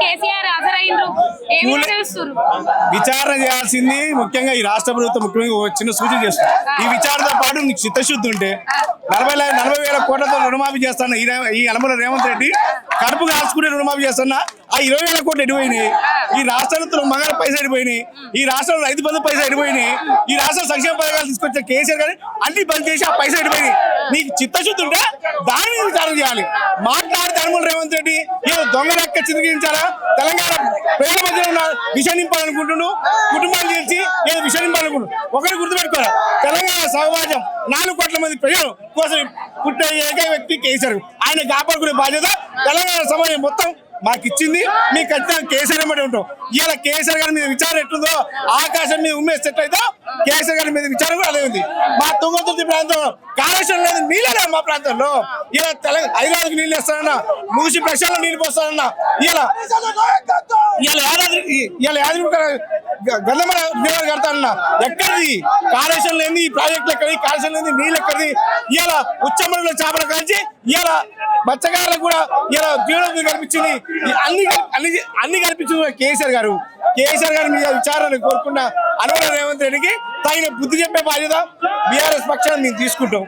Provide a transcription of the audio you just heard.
కేసీఆర్ విచారణ చేయాల్సింది ముఖ్యంగా ఈ రాష్ట్ర ప్రభుత్వం ముఖ్యంగా ఒక చిన్న సూచన చేస్తుంది. ఈ విచారణతో పాటు నీకు చిత్తశుద్ధి ఉంటే నలభై నలభై వేల కోట్లతో రుణమాఫీ చేస్తాను ఈ యనమల రేవంత్ రెడ్డి కడుపు కాల్చుకునే రుణమాఫీ చేస్తున్నా. ఆ ఇరవై వేల కోట్లు ఎడిపోయినాయి ఈ రాష్ట్రంలో మగాళ్ళ పైసలు ఎడిపోయినాయి ఈ రాష్ట్రంలో రైతు బంధు పైసలు ఎడిపోయినాయి ఈ రాష్ట్ర సంక్షేమ పథకాలు తీసుకొచ్చే కేసీఆర్ గారు అన్ని బంద్ చేసి ఆ పైసలు ఎడిపోయినాయి నీకు చిత్తశుద్ధి ఉంటే దాని మీద విచారణ చేయాలి. మాట్లాడితే అనుమల్ రేవంత్ రెడ్డి. దొంగ లెక్క చిరిగించాలా తెలంగాణ ప్రజల మధ్య ఉన్న విషయం నింపాలనుకుంటుండు కుటుంబాలు తీర్చి ఏదో విష నింపాలనుకుంటున్నాను ఒకటి గుర్తుపెట్టుకోవాలి తెలంగాణ సమాజం నాలుగు కోట్ల మంది ప్రజలు కోసం పుట్టే ఏకైక వ్యక్తి కేసీఆర్. ఆయన కాపాడుకునే బాధ్యత తెలంగాణ సమాజం మొత్తం మాకు ఇచ్చింది మీకు ఖచ్చితంగా కేసీఆర్ మీద ఉంటాం. ఇలా కేసీఆర్ గారి మీద విచారం ఎట్లుందో ఆకాశం మీద ఉమ్మేసేటైతే కేసీఆర్ గారి మీద విచారం కూడా అదే ఉంది. మా తుంగతుర్తి ప్రాంతంలో కాళేశ్వరం లేదు నీళ్ళే మా ప్రాంతంలో. ఇలా తెలంగాణ హైదరాబాద్కి నీళ్ళు ఇస్తానన్నా మూసి ప్రశాంతం నీళ్ళు పోస్తానన్నా ఇలా ఇలా యాదాద్రి ఇలా యాదగిరి గంధమర దేవాలు కడతానన్నా ఎక్కడిది? కాళేశ్వరం లేని ఈ ప్రాజెక్టులు ఎక్కడి కాళేశ్వరం లేని నీళ్ళు ఎక్కడిది? ఇలా ఉచ్చమడిలో చేపలు కాల్చి ఇలా మత్స్యకారులకు కూడా ఇలా జీవనం కల్పించింది. ఈ అన్ని అన్ని అన్ని కల్పించింది కేసీఆర్ గారు. కేసీఆర్ గారి మీద విచారణ కోరుకున్న అనుమల రేవంత్ రెడ్డికి తగిన బుద్ధి చెప్పే బాధ్యత బీఆర్ఎస్ పక్షాన్ని మేము తీసుకుంటాం.